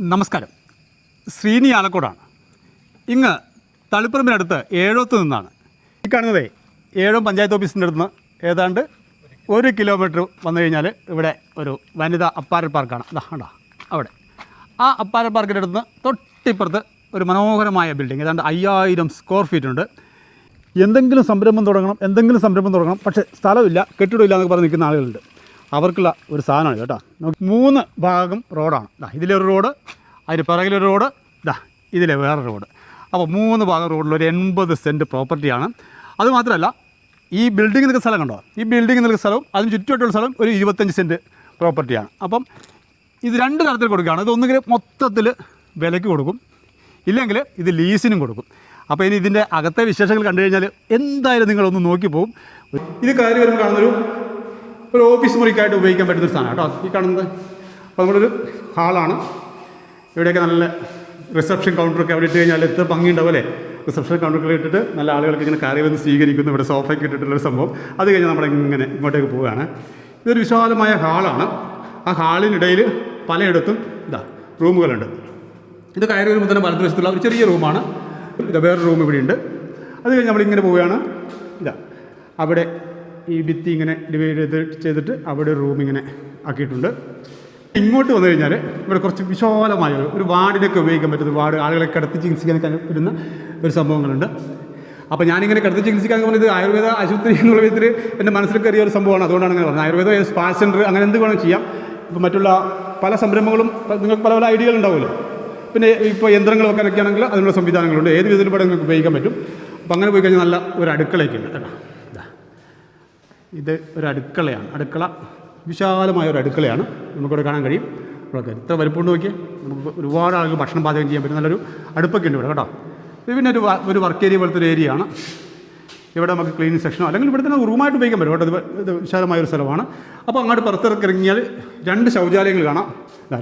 നമസ്കാരം. ശ്രീനി ആലക്കോടാണ്. ഇങ്ങ് തളിപ്പറമ്പിനടുത്ത് ഏഴോത്ത് നിന്നാണ്. ഈ കാണുന്നതേ ഏഴോ പഞ്ചായത്ത് ഓഫീസിന്റെ അടുത്ത് നിന്ന് ഏതാണ്ട് ഒരു കിലോമീറ്റർ വന്നു കഴിഞ്ഞാൽ ഇവിടെ ഒരു വനിതാ അപ്പാരൽ പാർക്കാണ്. ദാ കണ്ടോ? അവിടെ. ആ അപ്പാരൽ പാർക്കിന്റെ അടുത്ത് നിന്ന് തൊട്ടിപ്പുറത്ത് ഒരു മനോഹരമായ ബിൽഡിംഗ് ഏതാണ്ട് അയ്യായിരം സ്ക്വയർ ഫീറ്റ് ഉണ്ട്. എന്തെങ്കിലും സംരംഭം തുടങ്ങണം എന്തെങ്കിലും സംരംഭം തുടങ്ങണം. പക്ഷേ സ്ഥലമില്ല കെട്ടിടമില്ല എന്നൊക്കെ പറഞ്ഞ് നിൽക്കുന്ന ആളുകളുണ്ട്. അവർക്കുള്ള ഒരു സാധനമാണ് കേട്ടോ. മൂന്ന് ഭാഗം റോഡാണ്. ഇതാ ഇതിലൊരു റോഡ് അതിന് പിറകിലൊരു റോഡ് ഇതാ ഇതിലെ വേറെ റോഡ്. അപ്പോൾ മൂന്ന് ഭാഗം റോഡിൽ ഒരു എൺപത് സെന്റ് പ്രോപ്പർട്ടിയാണ് അതുമാത്രമല്ല ഈ ബിൽഡിംഗ് നിൽക്കുന്ന സ്ഥലം കണ്ടോ? ഈ ബിൽഡിംഗ് നിൽക്കുന്ന സ്ഥലവും അതിന് ചുറ്റുമായിട്ടുള്ള സ്ഥലം ഒരു ഇരുപത്തഞ്ച് സെന്റ് പ്രോപ്പർട്ടിയാണ് അപ്പം ഇത് രണ്ട് തരത്തിൽ കൊടുക്കുകയാണ്. ഇത് ഒന്നുകിൽ മൊത്തത്തിൽ വിലയ്ക്ക് കൊടുക്കും ഇല്ലെങ്കിൽ ഇത് ലീസിനും കൊടുക്കും. അപ്പോൾ ഇനി ഇതിന്റെ അകത്തെ വിശേഷങ്ങൾ കണ്ടു കഴിഞ്ഞാൽ എന്തായാലും നിങ്ങളൊന്ന് നോക്കി പോകും ഇത് കാര്യം കാണുന്നൊരു ഒരു ഓഫീസ് മുറിക്കായിട്ട് ഉപയോഗിക്കാൻ പറ്റുന്ന ഒരു സാധനമാണ് കേട്ടോ. ഈ കാണുന്നത്. അപ്പോൾ നമ്മളൊരു ഹാളാണ്. ഇവിടെയൊക്കെ നല്ല റിസപ്ഷൻ കൗണ്ടറൊക്കെ അവിടെ ഇട്ട് കഴിഞ്ഞാൽ എത്ര ഭംഗിയുണ്ടാവും അല്ലേ? റിസപ്ഷൻ കൗണ്ടറൊക്കെ ഇട്ടിട്ട് നല്ല ആളുകൾക്ക് ഇങ്ങനെ കയറി വന്ന് സ്വീകരിക്കുന്നു. ഇവിടെ സോഫയ്ക്ക് ഇട്ടിട്ടുള്ളൊരു സംഭവം. അത് കഴിഞ്ഞ് നമ്മളിങ്ങനെ ഇങ്ങോട്ടേക്ക് പോവുകയാണ്. ഇതൊരു വിശാലമായ ഹാളാണ്. ആ ഹാളിനിടയിൽ പലയിടത്തും ഇതാ റൂമുകളുണ്ട്. ഇത് കയറി വരുമ്പോൾ തന്നെ വലതുവശത്തുള്ള ഒരു ചെറിയ റൂമാണ്. ഇത് വേറെ റൂം ഇവിടെയുണ്ട്. അത് കഴിഞ്ഞ് നമ്മളിങ്ങനെ പോവുകയാണ്. ഇതാ. അവിടെ ഈ ഭിത്തി ഇങ്ങനെ ഡിവൈഡ് ചെയ്ത് ചെയ്തിട്ട് അവിടെ ഒരു റൂം ഇങ്ങനെ ആക്കിയിട്ടുണ്ട്. ഇങ്ങോട്ട് വന്നു കഴിഞ്ഞാൽ ഇവിടെ കുറച്ച് വിശാലമായ ഒരു- വാർഡിനൊക്കെ ഉപയോഗിക്കാൻ പറ്റുന്ന വാർഡ് ആളുകളെ കിടത്തി ചികിത്സിക്കാൻ പറ്റുന്ന ഒരു സംഭവങ്ങളുണ്ട്. അപ്പോൾ ഞാനിങ്ങനെ കിടത്തി ചികിത്സിക്കാൻ പറഞ്ഞത് ആയുർവേദ ആശുപത്രി എന്നുള്ള വിധത്തിൽ എന്റെ മനസ്സിൽ കയറിയ ഒരു സംഭവമാണ്. അതുകൊണ്ടാണ് അങ്ങനെ പറഞ്ഞത്. ആയുർവേദ സ്പാ സെന്റർ അങ്ങനെ എന്ത് വേണം ചെയ്യാം. ഇപ്പോൾ മറ്റുള്ള പല സംരംഭങ്ങളും നിങ്ങൾക്ക് പല പല ഐഡിയകൾ ഉണ്ടാവുമല്ലോ. പിന്നെ ഇപ്പോൾ യന്ത്രങ്ങൾ വെക്കാനൊക്കെ ആണെങ്കിൽ അതിനുള്ള സംവിധാനങ്ങളുണ്ട്. ഏത് വിധത്തിൽ നിങ്ങൾക്ക് ഉപയോഗിക്കാൻ പറ്റും. അപ്പോൾ അങ്ങനെ പോയി കഴിഞ്ഞാൽ നല്ല ഒരു അടുക്കളയൊക്കെ ഉണ്ട് കേട്ടോ. ഇതാ ഒരു അടുക്കളയാണ്. അടുക്കള വിശാലമായ ഒരു അടുക്കളയാണ്. നമുക്കിവിടെ കാണാൻ കഴിയും. ഇവിടെ ഇത്ര വലുപ്പമുണ്ട് നോക്കിയാൽ നമുക്ക് ഒരുപാട് ആളുകൾ ഭക്ഷണം പാചകം ചെയ്യാൻ പറ്റും നല്ലൊരു അടുപ്പൊക്കെ ഉണ്ട് ഇവിടെ കേട്ടോ. പിന്നെ ഒരു ഒരു വർക്ക് ഏരിയ പോലത്തെ ഒരു ഏരിയ ആണ്. ഇവിടെ നമുക്ക് ക്ലീനിങ് സെക്ഷനോ അല്ലെങ്കിൽ ഇവിടെ തന്നെ റൂമായിട്ട് ഉപയോഗിക്കാൻ പറ്റും കേട്ടോ. ഇത് വിശാലമായ ഒരു സ്ഥലമാണ്. അപ്പോൾ അങ്ങോട്ട് പുറത്തിറക്കി ഇറങ്ങിയാൽ രണ്ട് ശൗചാലയങ്ങൾ കാണാം.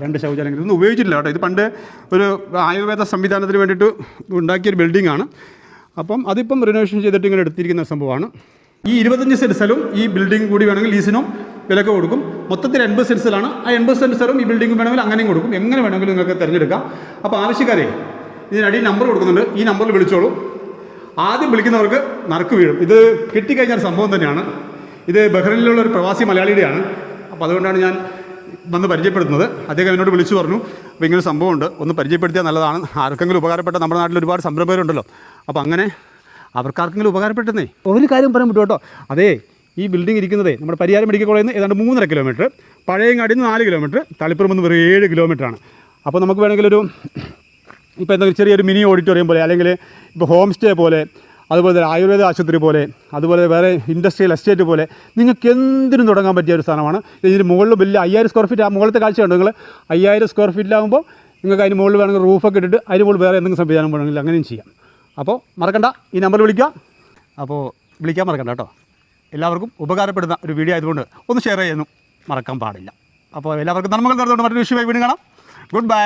രണ്ട് ശൗചാലയങ്ങൾ. ഇതൊന്നും ഉപയോഗിച്ചിട്ടില്ല കേട്ടോ. ഇത് പണ്ട് ഒരു ആയുർവേദ സംവിധാനത്തിന് വേണ്ടിയിട്ട് ഉണ്ടാക്കിയൊരു ബിൽഡിംഗ് ആണ്. അപ്പം അതിപ്പം റിനോവേഷൻ ചെയ്തിട്ട് ഇങ്ങനെ എടുത്തിരിക്കുന്ന സംഭവമാണ്. ഈ ഇരുപത്തഞ്ച് സെന്റ് സ്ഥലവും ഈ ബിൽഡിംഗ് കൂടി വേണമെങ്കിൽ ലീസിനും വിലക്ക് കൊടുക്കും. മൊത്തത്തിൽ എൺപത് സെന്റ് സ്ഥലമാണ് ആ എൺപത് സ്ഥലവും ഈ ബിൽഡിംഗ് വേണമെങ്കിൽ അങ്ങനെയും കൊടുക്കും. എങ്ങനെ വേണമെങ്കിലും നിങ്ങൾക്ക് തിരഞ്ഞെടുക്കാം. അപ്പോൾ ആവശ്യക്കാരെ ഇതിനടി നമ്പർ കൊടുക്കുന്നുണ്ട്. ഈ നമ്പറിൽ വിളിച്ചോളൂ. ആദ്യം വിളിക്കുന്നവർക്ക് നറുക്ക് വീഴും. ഇത് കിട്ടിക്കഴിഞ്ഞാൽ സംഭവം തന്നെയാണ്. ഇത് ബഹ്റൈനിലുള്ള ഒരു പ്രവാസി മലയാളിയുടെയാണ്. അപ്പോൾ അതുകൊണ്ടാണ് ഞാൻ വന്ന് പരിചയപ്പെടുത്തുന്നത്. അദ്ദേഹം എന്നോട് വിളിച്ചു പറഞ്ഞു അപ്പോൾ ഇങ്ങനെ സംഭവമുണ്ട്. ഒന്ന് പരിചയപ്പെടുത്തിയാൽ നല്ലതാണ്. ആർക്കെങ്കിലും ഉപകാരപ്പെട്ട നമ്മുടെ നാട്ടിൽ ഒരുപാട് സംരംഭകരുണ്ടല്ലോ. അപ്പോൾ അങ്ങനെ അവർക്കാർക്കെങ്കിലും ഉപകാരപ്പെട്ടെന്നേ. ഒരു കാര്യം പറയാൻ പറ്റും കേട്ടോ. അതേ ഈ ബിൽഡിംഗ് ഇരിക്കുന്നതേ നമ്മുടെ പരിയാരം മെഡിക്കൽ കോളേജിൽ നിന്ന് ഏതാണ്ട് മൂന്നര കിലോമീറ്റർ പഴയങ്ങാടിയിൽ നിന്ന് നാല് കിലോമീറ്റർ തളിപ്പുറം നിന്ന് വെറും ഏഴ് കിലോമീറ്ററാണ് അപ്പോൾ നമുക്ക് വേണമെങ്കിൽ ഒരു ഇപ്പോൾ എന്തെങ്കിലും ചെറിയൊരു മിനി ഓഡിറ്റോറിയം പോലെ അല്ലെങ്കിൽ ഇപ്പോൾ ഹോം സ്റ്റേ പോലെ അതുപോലെ തന്നെ ആയുർവേദ ആശുപത്രി പോലെ അതുപോലെ വേറെ ഇൻഡസ്ട്രിയൽ എസ്റ്റേറ്റ് പോലെ നിങ്ങൾക്ക് എന്തിനും തുടങ്ങാൻ പറ്റിയ ഒരു സ്ഥലമാണ് ഇതിന് മുകളിൽ വലിയ അയ്യായിരം സ്ക്വയർ ഫീറ്റ് ആ മുകളിലത്തെ കാഴ്ച നിങ്ങൾ. അയ്യായിരം സ്ക്വയർ ഫീറ്റിലാകുമ്പോൾ നിങ്ങൾക്ക് അതിന് മുകളിൽ വേണമെങ്കിൽ റൂഫൊക്കെ ഇട്ടിട്ട് അതിന് മുകളിൽ വേറെ എന്തെങ്കിലും സംവിധാനം വേണമെങ്കിൽ അങ്ങനെയും ചെയ്യാം. അപ്പോൾ മറക്കണ്ട ഈ നമ്പർ വിളിക്കുക. അപ്പോൾ വിളിക്കാൻ മറക്കണ്ട കേട്ടോ. എല്ലാവർക്കും ഉപകാരപ്പെടുന്ന ഒരു വീഡിയോ ആയതുകൊണ്ട് ഒന്ന് ഷെയർ ചെയ്യാനും മറക്കാൻ പാടില്ല. അപ്പോൾ എല്ലാവർക്കും നന്മകൾ നടന്നുകൊണ്ട് മറ്റൊരു വിഷയമായി വീണ്ടും കാണാം. Good bye